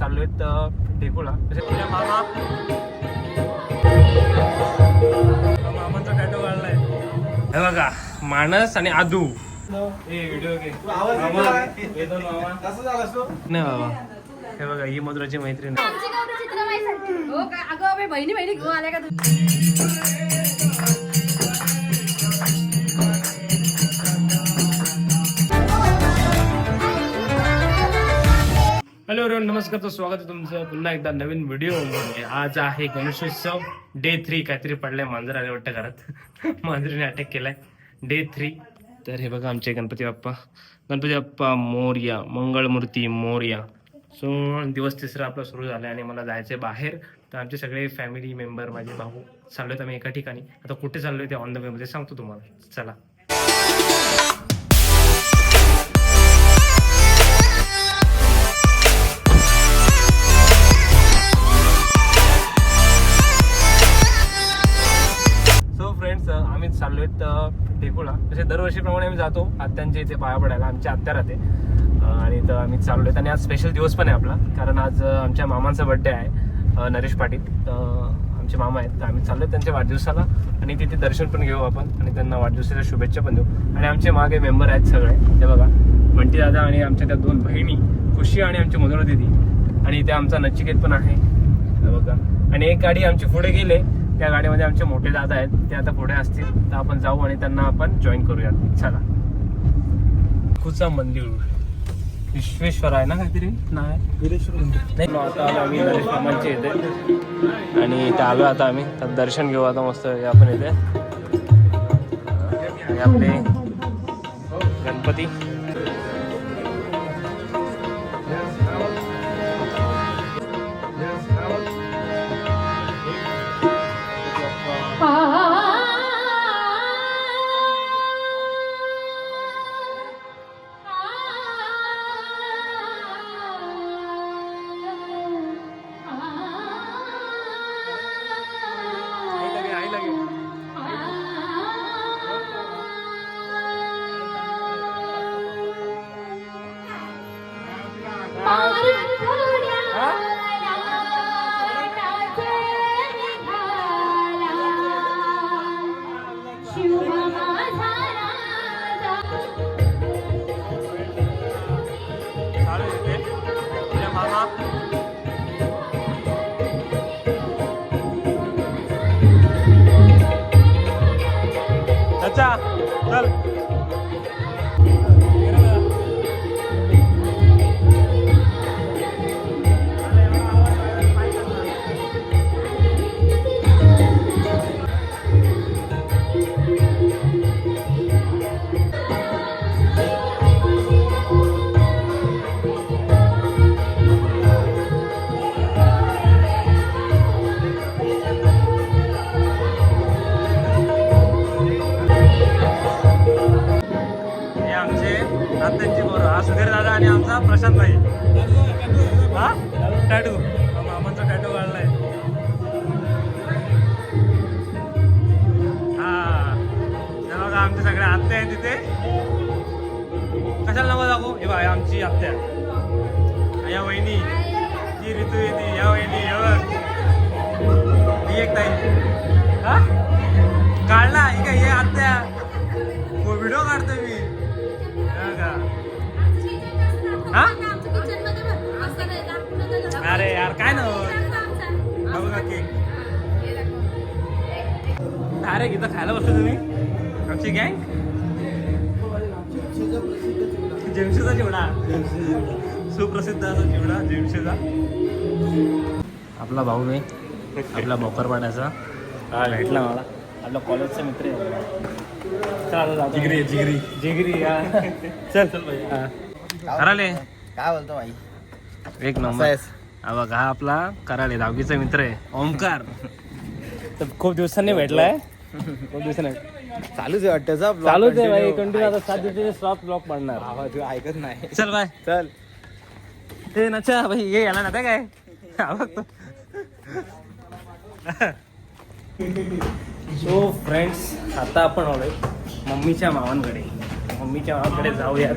चाललो आहेत टेकूला. तसे तुझ्या मामा. मामाचा हे बघा मानस आणि आदू. नाही बाबा. हे बघा ही मधुराची मैत्रीण आहे. हो बहिणी बहिणी घेऊन आल्या का हॅलो एवरीवन नमस्कार तर स्वागत आहे तुमचं पुन्हा एकदा नवीन व्हिडिओ आज आहे गणेशोत्सव. डे थ्री काहीतरी पडलंय मांजर आले वाटतं घरात. मांजरीने अटॅक केलाय. डे थ्री तर हे बघा आमचे गणपती बाप्पा. गणपती बाप्पा मोर्या मंगळमूर्ती मोर्या. सो दिवस तिसरा आपला सुरू झाला आणि मला जायचं आहे बाहेर. तर आमचे सगळे फॅमिली मेंबर माझे भाऊ चाललो आहेत आम्ही एका ठिकाणी. आता कुठे चाललो आहे ते ऑन द वे मध्ये सांगतो तुम्हाला. चला. जातो. आत्यांच्या इथे पाया पडायला. आमच्या आत्या राहते. आणि तर आम्ही चाललो आहेत आणि आज स्पेशल दिवस पण आहे आपला. कारण आज आमच्या मामांचा बड्डे आहे नरेश पाटील. तर आमचे मामा आहेत. तर आम्ही चाललो आहेत त्यांच्या वाढदिवसाला. आणि तिथे दर्शन पण घेऊ आपण. आणि त्यांना वाढदिवसाच्या शुभेच्छा पण देऊ. आणि आमचे मागे मेंबर आहेत सगळे. ते बघा. बंटी दादा आणि आमच्या त्या दोन बहिणी खुशी आणि आमची मधुरा दिदी. आणि इथे आमचा नचिकेत पण आहे. बघा. आणि एक गाडी आमची पुढे गेले. त्या गाडीमध्ये आमचे मोठे दादा आहेत ते आता पुढे असतील. तर आपण जाऊ आणि त्यांना आपण जॉईन करूयात. चला. कुचा मंदिर. विश्वेश्वर आहे ना काहीतरी? नाही. आता आलो आम्ही नरेश मामांच्या इथे. आणि इथे आलो आता आम्ही. तर दर्शन घेऊ आता मस्त. हे आपण इथे. आपले गणपती. तुझ्या मामा आत्या आहे तिथे. कशाला नवा दाखव? हे बघा आमची आत्या. या वहिनी ही ऋतू येते या वहिनी हे ही एक ताई. हा? काढला ही काय हे आत्या. हो, व्हिडिओ काढतो मी. का? हा? अरे यार काय ना बघा केक अरे इथं खायला बसतो तुम्ही. आमची गँग? जेमशेचा चिवडा. सुप्रसिद्ध असा चिवडा जेमशेचा. आपला भाऊ आहे आपला भोकरपाड्याचा हा. भेटला मला. आपला कॉलेजचा मित्र आहे. चल जिगरी जिगरी. जिगरी. चल. चल कराले. काय बोलतो भाई? एक नंबर. हा बघ हा आपला कराले दहावीचा मित्र आहे. ओमकार तर खूप दिवसांनी भेटलाय. खूप दिवसांनी चालूच आहे वाटतं जा vlog चालूच आहे भाई continue. कंटिन्यू आता सात दिवसाचे स्टॉप ब्लॉक पडणार भावा तू ऐकत नाही. चल बाय. चल. ते नचा भाई हे याला ना काय हा बघतो सो फ्रेंड्स आता आपण आलोय मम्मीच्या मामांकडे. मम्मीच्या गावाकडे जाऊयात.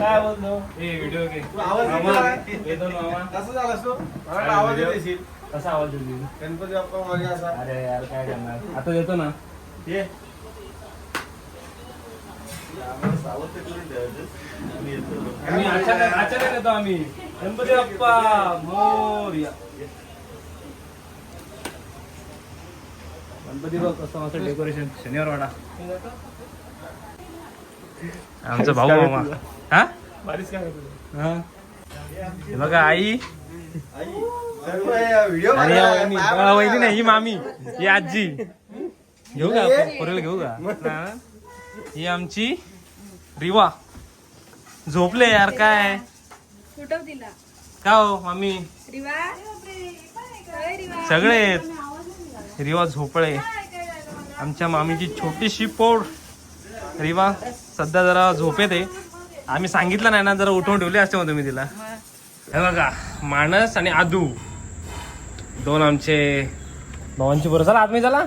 काय बोलतो? ए व्हिडिओ घे. मामा, येतो ना मामा. कसं झालं असतो मला आवाज येत असेल. कसा आवाज देतो गणपती बाप्पा मागे असा. अरे यार काय करणार? आता देतो ना. ये. आम्ही अचानक अचानक येतो आम्ही? गणपती बाप्पा मोरया. गणपती बाप्पा कसं मस्त डेकोरेशन. शनिवार वाडा. आमचा भाऊ मामा. हा? हे? बघा आई. या वहिनी हा, नाही ही मामी ही आजी. घेऊ का पोरेला घेऊ का? हा. आमची रिवा. झोपले यार काय? का हो मामी? सगळे आहेत. रिवा झोपळे. आमच्या मामीची छोटीशी पोड रिवा सध्या जरा झोपेत आहे. आम्ही सांगितलं नाही ना जरा उठवून ठेवले असते मग तुम्ही तिला. हे बघा मानस आणि आदू. दोन आमचे. भावांची बरोबर चला आतमध्ये चला.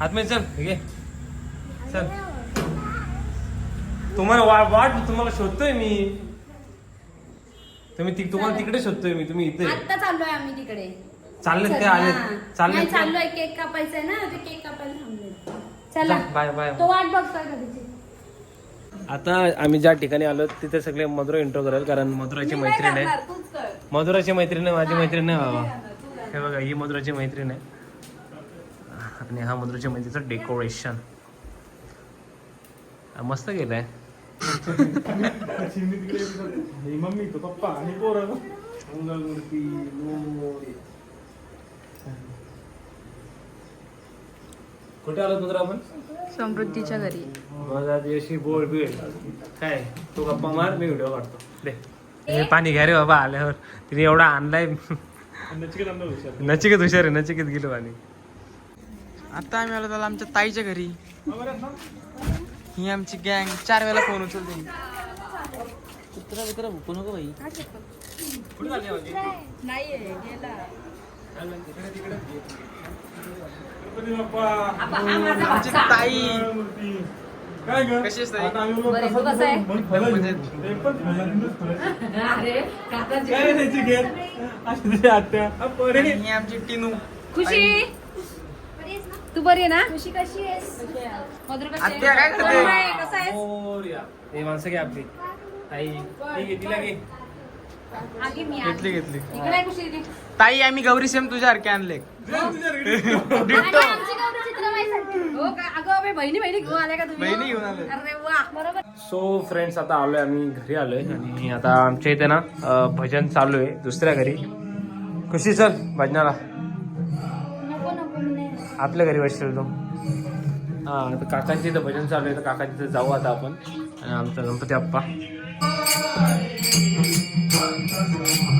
आतमध्ये चल हे घे. चल. तुम्हाला वा वाट तुम्हाला शोधतोय मी. तुम्ही ति- तुम्हाला तिकडे शोधतोय मी तुम्ही इथे. आता चाललोय आम्ही तिकडे. चालले ते आले हा. चालले नाही, चाललोय केक कापायचा आहे ना ते केक कापायला थांबले चला. Bye bye. तो वाट बघतोय कधीची. आता आम्ही ज्या ठिकाणी आलो तिथे सगळे मधुरा इंट्रो करेल कारण मधुराची मैत्रीण आहे. मधुराची मैत्रीण आहे माझी मैत्रीण नाही बाबा हे बघा ही मधुराची मैत्रीण आहे. आणि हा मधुराच्या मैत्रीचं डेकोरेशन मस्त केलंय. मम्मी तो पप्पा आणि पोरं मंगळमूर्ती. कुठे आलो मधुरा आपण? समृद्धीच्या घरी. माझा दिवशी बोल बिल काय? तू गप्पा मार मी व्हिडिओ काढतो. दे. हे पाणी घ्या रे बाबा आल्यावर. तिने एवढा आणलाय. नचिकेत हुशार. आहे नचिकेत गेलो पाणी आता आम्ही आलो त्याला आमच्या ताईच्या घरी. ही आमची गँग. चार वेळेला फोन उचलते. कुत्रा बित्रा भुकू नको बाई. हा आमची. ताई. काय ग कशी आहेस ताई? आता आम्ही बोललो बरं, कसं तू कसा आहे? मग फळं घेऊ. ते पण फळं फळं. अरे काकाची काय रे त्याची घेत अशी तुझी आत्या आ, पोरे. ही आमची टिनू खुशी तू बरी आहे ना खुशी कशी आहेस मधुर कशी आहे? आत्या काय करते? बरं आहे, कसा आहेस मोरया. हे माणसं घे आपली आई ती घे, तिला घे. घेतली घेतली. ताई आम्ही गौरी सेम तुझ्यासारखे आणले. आणि आमची गौरी चित्रबाईसारखी. हो का? अगं बाई, बहिणी बहिणी घेऊन आल्या का तुम्ही? बहिणी घेऊन आलोय. अरे वा बरोबर. सो फ्रेंड्स आता आलोय आम्ही घरी आलोय. आणि आता आमच्या इथे ना भजन चालू आहे दुसऱ्या घरी. खुशी चल भजनाला. नको नको मी नाही. आपल्या घरी बसशील तू. हा आता काकांच्या इथं भजन चालू आहे तर काकांच्या इथं जाऊ आता आपण. आणि आमचा गणपती अप्पा सो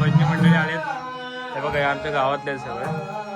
बजनी मंडळी आलेत. हे बघा आमच्या गावातले सगळे.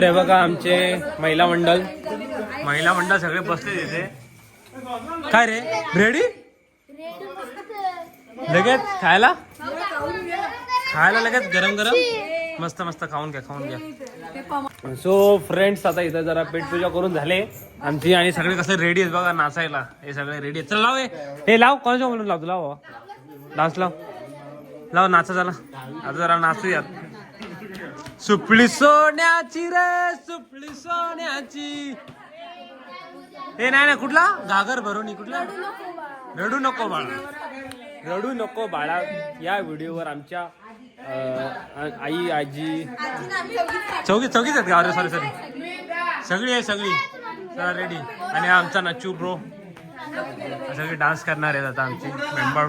तर हे बघा आमचे महिला मंडळ महिला मंडळ सगळे बसले तिथे काय रे? रेडी? लगेच खायला? खायला लगेच गरम गरम? मस्त मस्त खाऊन घ्या खाऊन घ्या. सो फ्रेंड्स आता इथं जरा पेट पूजा करून झाले. आमची आणि सगळे कसं रेडी आहेत बघा नाचायला. हे सगळे रेडी आहेत. चल लाव हे. लाव कोणाच्या म्हणून लावतो? लाव डान्स लाव. लाव नाचा झाला. आता जरा नाचूयात. सुपली सोन्याची रे सुपली सोन्याची. हे नाही ना कुठला? घागर भरून कुठला? रडू नको बाळा. रडू नको बाळा. या व्हिडिओवर आमच्या आई आजी. चौकी चौकीच आहेत का? अरे सॉरी सॉरी सगळी आहे सगळी. चला रेडी आणि आमचा नच्चू ब्रो सगळे डान्स करणार आहेत आता आमची मेंबर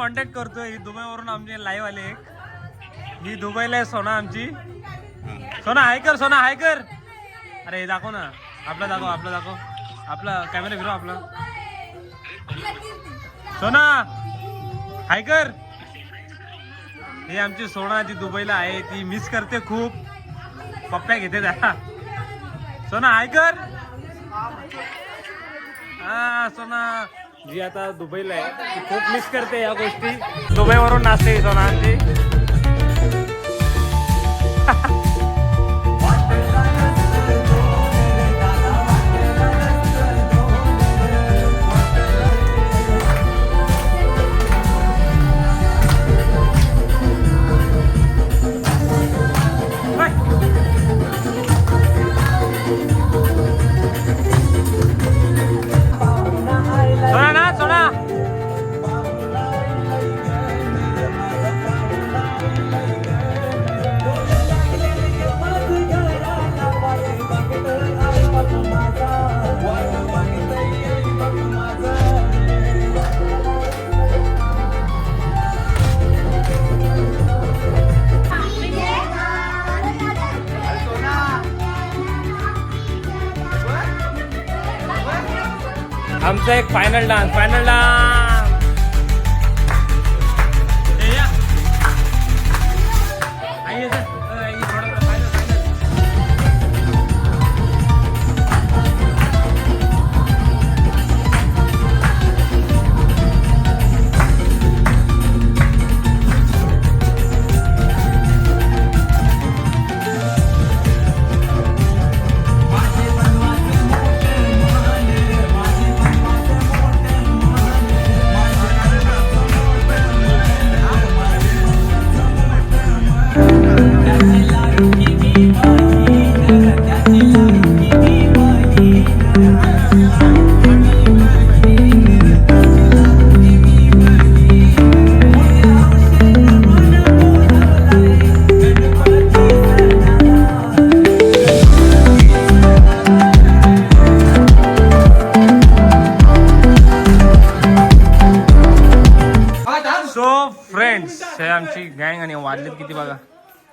कॉन्टॅक्ट करतोय. दुबईवरून आमचे लाईव्ह आले एक. ही दुबईला आहे सोना आमची. सोना हाय कर सोना हाय कर. अरे हे दाखव ना. आपला दाखव आपला दाखव. आपला कॅमेरा फिरव आपला. सोना हाय कर. हे आमची सोना जी दुबईला आहे ती मिस करते खूप. पप्प्या घेते त्या. सोना हाय कर. हा सोना. जी आता दुबईला आहे ती खूप मिस करते या गोष्टी. दुबईवरून नाचते ही आमचा एक फायनल डान्स फायनल डान्स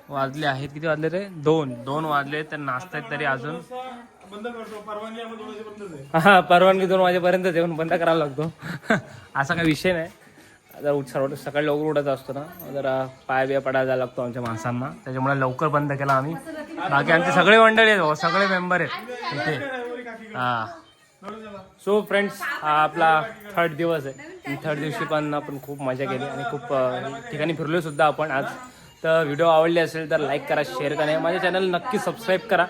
वाजले आहेत. किती वाजले रे? दोन. दोन वाजले. तर नाचतायत तरी अजून. बंद परवानगी दोन वाजेपर्यंतच हा परवानगी दोन वाजेपर्यंत जेवण बंद करावा लागतो. असा काही विषय नाही. जर उठ सर्व सकाळी लवकर उठत असतो ना. जरा पाय बिया पडायला जायला लागतो आमच्या माणसांना. त्याच्यामुळे लवकर बंद केला आम्ही. बाकी आमचे सगळे मंडळी आहेत. हो, सगळे मेंबर आहेत. इथे. हा. सो फ्रेंड्स हा आपला थर्ड दिवस आहे. थर्ड दिवशी पण आपण खूप मजा केली. आणि खूप ठिकाणी फिरलो सुद्धा आपण आज. तर व्हिडिओ आवडले असेल तर लाईक करा शेअर करा. माझ्या चॅनल नक्की सबस्क्राईब करा.